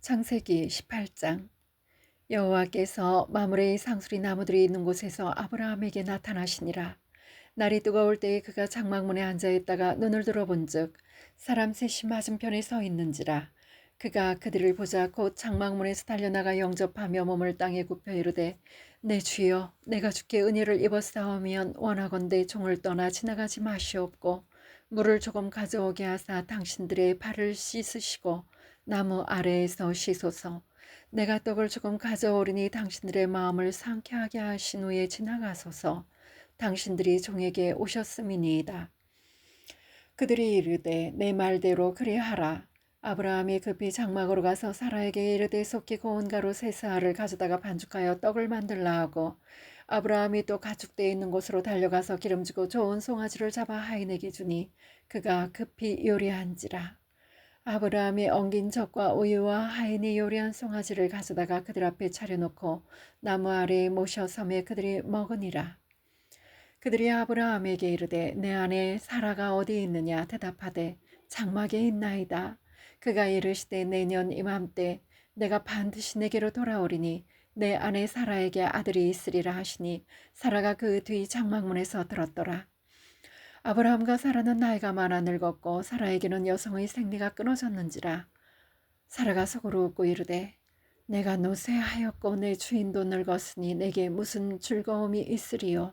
창세기 18장 여호와께서 마므레의 상수리 나무들이 있는 곳에서 아브라함에게 나타나시니라. 날이 뜨거울 때에 그가 장막문에 앉아 있다가 눈을 들어본즉 사람 셋이 맞은편에 서 있는지라. 그가 그들을 보자 곧 장막문에서 달려나가 영접하며 몸을 땅에 굽혀 이르되 내 주여 내가 주께 은혜를 입었사오면 원하건대 종을 떠나 지나가지 마시옵고 물을 조금 가져오게 하사 당신들의 발을 씻으시고 나무 아래에서 씻소서 내가 떡을 조금 가져오리니 당신들의 마음을 상쾌하게 하신 후에 지나가소서 당신들이 종에게 오셨음이니이다. 그들이 이르되 내 말대로 그리하라. 아브라함이 급히 장막으로 가서 사라에게 이르되 속히 고운 가루 세 사알을 가져다가 반죽하여 떡을 만들라 하고 아브라함이 또 가축되어 있는 곳으로 달려가서 기름지고 좋은 송아지를 잡아 하인에게 주니 그가 급히 요리한지라. 아브라함이 엉긴 젖과 우유와 하인이 요리한 송아지를 가져다가 그들 앞에 차려놓고 나무 아래에 모셔 섬에 그들이 먹으니라. 그들이 아브라함에게 이르되 내 안에 사라가 어디 있느냐 대답하되 장막에 있나이다. 그가 이르시되 내년 이맘때 내가 반드시 내게로 돌아오리니 내 아내 사라에게 아들이 있으리라 하시니 사라가 그 뒤 장막문에서 들었더라. 아브라함과 사라는 나이가 많아 늙었고 사라에게는 여성의 생리가 끊어졌는지라. 사라가 속으로 웃고 이르되 내가 노쇠하였고 내 주인도 늙었으니 내게 무슨 즐거움이 있으리요?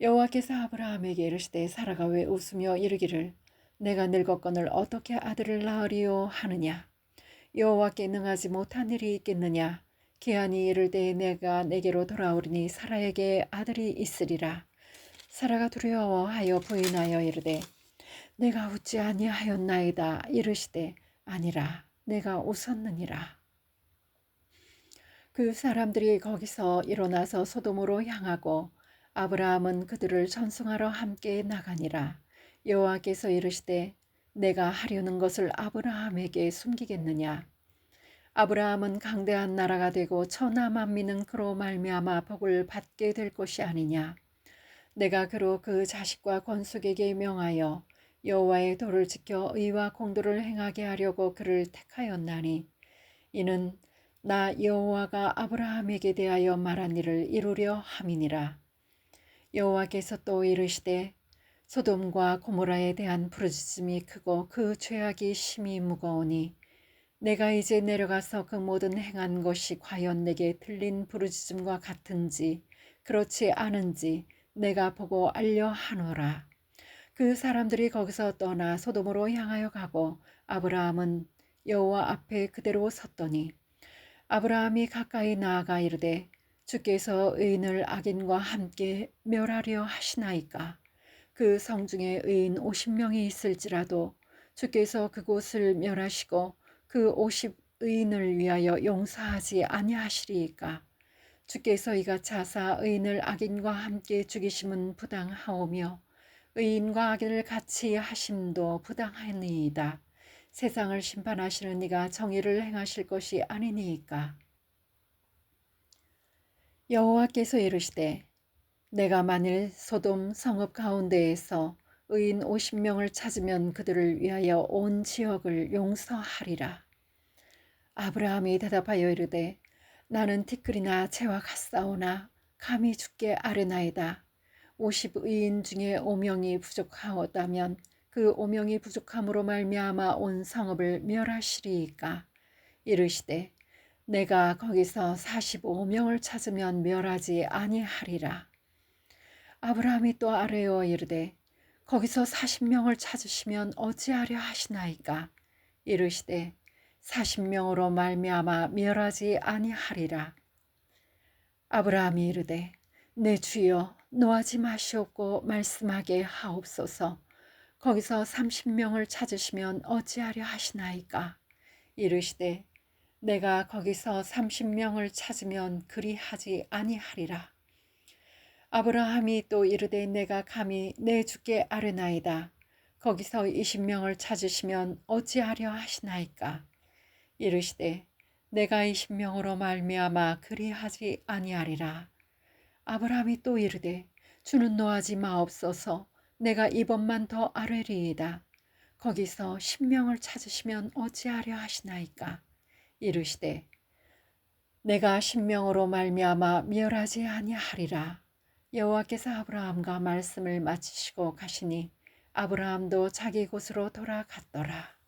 여호와께서 아브라함에게 이르시되 사라가 왜 웃으며 이르기를 내가 늙었거늘 어떻게 아들을 낳으리요? 하느냐? 여호와께 능하지 못한 일이 있겠느냐? 기한이 이를 때에 내가 내게로 돌아오리니 사라에게 아들이 있으리라 사라가 두려워하여 부인하여 이르되 내가 웃지 아니하였나이다 이르시되 아니라 내가 웃었느니라. 그 사람들이 거기서 일어나서 소돔으로 향하고 아브라함은 그들을 전승하러 함께 나가니라. 여호와께서 이르시되 내가 하려는 것을 아브라함에게 숨기겠느냐? 아브라함은 강대한 나라가 되고 천하 만민은 그로 말미암아 복을 받게 될 것이 아니냐 내가 그로 그 자식과 권속에게 명하여 여호와의 도를 지켜 의와 공도를 행하게 하려고 그를 택하였나니 이는 나 여호와가 아브라함에게 대하여 말한 일을 이루려 함이니라. 여호와께서 또 이르시되 소돔과 고모라에 대한 부르짖음이 크고 그 죄악이 심히 무거우니 내가 이제 내려가서 그 모든 행한 것이 과연 내게 들린 부르짖음과 같은지 그렇지 않은지 내가 보고 알려 하노라. 그 사람들이 거기서 떠나 소돔으로 향하여 가고 아브라함은 여호와 앞에 그대로 섰더니 아브라함이 가까이 나아가 이르되 주께서 의인을 악인과 함께 멸하려 하시나이까 그 성중에 의인 50명이 있을지라도 주께서 그곳을 멸하시고 그 50의인을 위하여 용서하지 아니하시리이까 주께서 이같이 하사 의인을 악인과 함께 죽이심은 부당하오며 의인과 악인을 같이 하심도 부당하니이다. 세상을 심판하시는 이가 정의를 행하실 것이 아니니이까. 여호와께서 이르시되 내가 만일 소돔 성읍 가운데에서 의인 50명을 찾으면 그들을 위하여 온 지역을 용서하리라. 아브라함이 대답하여 이르되 나는 티끌이나 채와 같사오나 감히 죽게 아뢰나이다. 50의인 중에 5명이 부족하었다면 그 5명이 부족함으로 말미암아 온 성읍을 멸하시리이까 이르시되 내가 거기서 45명을 찾으면 멸하지 아니하리라. 아브라함이 또 아뢰어 이르되 거기서 40명을 찾으시면 어찌하려 하시나이까 이르시되 40명으로 말미암아 멸하지 아니하리라. 아브라함이 이르되 내 주여 노하지 마시옵고 말씀하게 하옵소서. 거기서 30명을 찾으시면 어찌하려 하시나이까? 이르시되 내가 거기서 30명을 찾으면 그리하지 아니하리라. 아브라함이 또 이르되 내가 감히 내 주께 아뢰나이다. 거기서 20명을 찾으시면 어찌하려 하시나이까? 이르시되 내가 이 신명으로 말미암아 그리하지 아니하리라. 아브라함이 또 이르되 주는 노하지 마옵소서 내가 이번만 더 아뢰리이다. 거기서 신명을 찾으시면 어찌하려 하시나이까. 이르시되 내가 신명으로 말미암아 멸하지 아니하리라 여호와께서 아브라함과 말씀을 마치시고 가시니 아브라함도 자기 곳으로 돌아갔더라